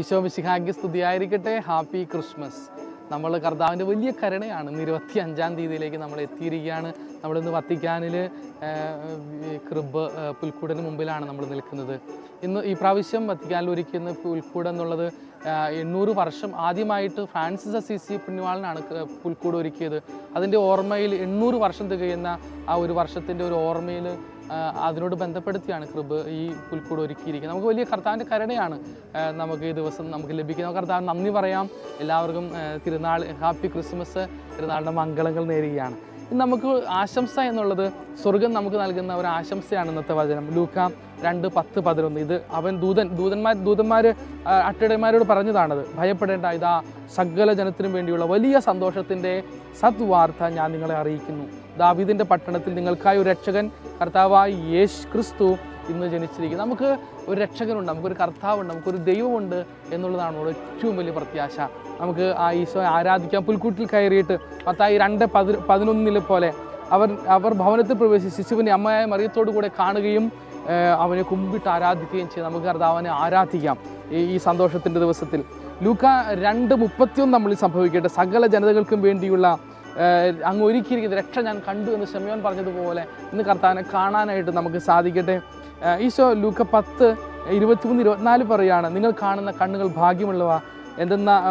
ഈശോ മിശിഹാഗ്യ സ്തുതിയായിരിക്കട്ടെ. Happy Christmas. നമ്മൾ കർത്താവിന്റെ വലിയ കരുണയാണ്. ഇന്ന് ഇരുപത്തി അഞ്ചാം തീയതിയിലേക്ക് നമ്മൾ എത്തിയിരിക്കുകയാണ്. നമ്മളിന്ന് വത്തിക്കാനിൽ ക്രിബ് പുൽക്കൂടിന് മുമ്പിലാണ് നമ്മൾ നിൽക്കുന്നത്. ഇന്ന് ഈ പ്രാവശ്യം വത്തിക്കാനിൽ ഒരുക്കുന്ന പുൽക്കൂട് എന്നുള്ളത് എണ്ണൂറ് വർഷം ആദ്യമായിട്ട് ഫ്രാൻസിസ് അസീസി പുണ്യവാളനാണ് പുൽക്കൂട് ഒരുക്കിയത്. അതിന്റെ ഓർമ്മയിൽ എണ്ണൂറ് വർഷം തികയുന്ന ആ ഒരു വർഷത്തിന്റെ ഒരു ഓർമ്മയിൽ അതിനോട് ബന്ധപ്പെടുത്തിയാണ് കൃപ് ഈ പുൽക്കൂട് ഒരുക്കിയിരിക്കുന്നത്. നമുക്ക് വലിയ കർത്താവിന്റെ കരുണയാണ് നമുക്ക് ഈ ദിവസം നമുക്ക് ലഭിക്കുന്ന കർത്താവ് നന്ദി പറയാം. എല്ലാവർക്കും തിരുനാൾ ഹാപ്പി ക്രിസ്മസ് തിരുനാളിന്റെ മംഗളങ്ങൾ നേരുകയാണ്. നമുക്ക് ആശംസ എന്നുള്ളത് സ്വർഗം നമുക്ക് നൽകുന്ന ഒരു ആശംസയാണ് ഇന്നത്തെ വചനം. ലൂക്ക രണ്ട് പത്ത് പതിനൊന്ന്. ഇത് അവൻ ദൂതൻ ദൂതന്മാർ ദൂതന്മാർ അട്ടടന്മാരോട് പറഞ്ഞതാണത്. ഭയപ്പെടേണ്ട ഇതാ സകല ജനത്തിനും വേണ്ടിയുള്ള വലിയ സന്തോഷത്തിന്റെ സദ്വാർത്ത ഞാൻ നിങ്ങളെ അറിയിക്കുന്നു. ദാവീദിന്റെ പട്ടണത്തിൽ നിങ്ങൾക്കായി ഒരു രക്ഷകൻ കർത്താവായി യേശ് ക്രിസ്തു ഇന്ന് ജനിച്ചിരിക്കുന്നത് നമുക്ക് ഒരു രക്ഷകനുണ്ട് നമുക്കൊരു കർത്താവുണ്ട് നമുക്കൊരു ദൈവമുണ്ട് എന്നുള്ളതാണ് നമ്മുടെ ഏറ്റവും വലിയ പ്രത്യാശ. നമുക്ക് ആ ഈശോയെ ആരാധിക്കാം പുൽക്കൂട്ടിൽ കയറിയിട്ട് പത്തായി രണ്ട് പതി പതിനൊന്നിലെ പോലെ അവർ അവർ ഭവനത്തിൽ പ്രവേശിച്ച് ശിശുവിനെ അമ്മയായ മറിയത്തോടു കൂടെ കാണുകയും അവനെ കുമ്പിട്ട് ആരാധിക്കുകയും ചെയ്ത് നമുക്ക് കർത്താവിനെ ആരാധിക്കാം ഈ ഈ സന്തോഷത്തിന്റെ ദിവസത്തിൽ. ലൂക്ക രണ്ട് മുപ്പത്തിയൊന്ന് നമ്മളിൽ സംഭവിക്കട്ടെ. സകല ജനതകൾക്കും വേണ്ടിയുള്ള അങ്ങ് ഒരുക്കിയിരിക്കുന്ന രക്ഷ ഞാൻ കണ്ടു എന്ന് ഷെമിയോൻ പറഞ്ഞതുപോലെ ഇന്ന് കർത്താവിനെ കാണാനായിട്ട് നമുക്ക് സാധിക്കട്ടെ. ഈശോ ലൂക്ക പത്ത് ഇരുപത്തിമൂന്ന് ഇരുപത്തിനാല് പറയുകയാണ് നിങ്ങൾ കാണുന്ന കണ്ണുകൾ ഭാഗ്യമുള്ളവ. എന്തെന്നാ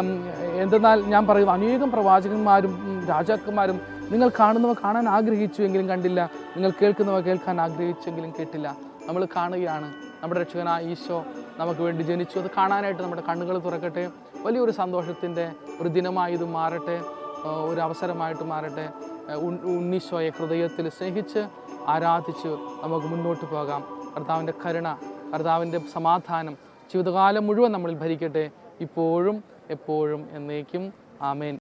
എന്തെന്നാൽ ഞാൻ പറയുന്നു അനേകം പ്രവാചകന്മാരും രാജാക്കന്മാരും നിങ്ങൾ കാണുന്നവ കാണാൻ ആഗ്രഹിച്ചു എങ്കിലും കണ്ടില്ല. നിങ്ങൾ കേൾക്കുന്നവ കേൾക്കാൻ ആഗ്രഹിച്ചെങ്കിലും കേട്ടില്ല. നമ്മൾ കാണുകയാണ്. നമ്മുടെ രക്ഷകനായ ഈശോ നമുക്ക് വേണ്ടി ജനിച്ചു. അത് കാണാനായിട്ട് നമ്മുടെ കണ്ണുകൾ തുറക്കട്ടെ. വലിയൊരു സന്തോഷത്തിന്റെ ഒരു ദിനമായി ഇത് മാറട്ടെ ഒരു അവസരമായിട്ട് മാറട്ടെ. ഉണ്ണീശോയെ ഹൃദയത്തിൽ സ്നേഹിച്ച് ആരാധിച്ച് നമുക്ക് മുന്നോട്ട് പോകാം. കർത്താവിന്റെ കരുണ കർത്താവിന്റെ സമാധാനം ജീവിതകാലം മുഴുവൻ നമ്മളിൽ ഭരിക്കട്ടെ. ഇപ്പോഴും എപ്പോഴും എന്നേക്കും. ആമേൻ.